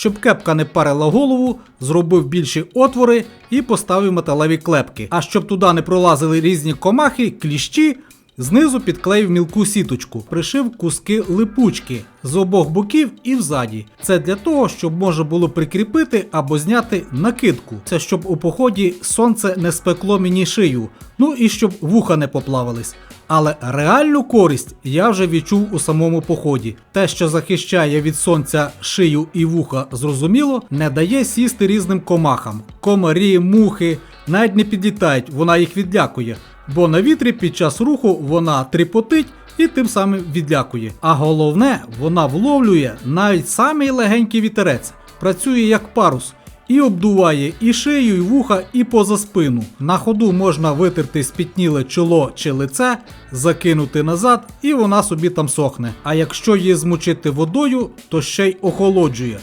Щоб кепка не парила голову, зробив більші отвори і поставив металеві клепки. А щоб туди не пролазили різні комахи, кліщі, знизу підклеїв мілку сіточку, пришив куски липучки з обох боків і взаді. Це для того, щоб можна було прикріпити або зняти накидку. Це щоб у поході сонце не спекло мені шию, ну і щоб вуха не поплавались. Але реальну користь я вже відчув у самому поході. Те, що захищає від сонця шию і вуха, зрозуміло, не дає сісти різним комахам. Комарі, мухи навіть не підлітають, вона їх відлякує. Бо на вітрі під час руху вона тріпотить і тим самим відлякує. А головне, вона вловлює навіть самий легенький вітерець, працює як парус. І обдуває і шию, і вуха, і поза спину. На ходу можна витерти спітніле чоло чи лице, закинути назад, і вона собі там сохне. А якщо її змочити водою, то ще й охолоджує.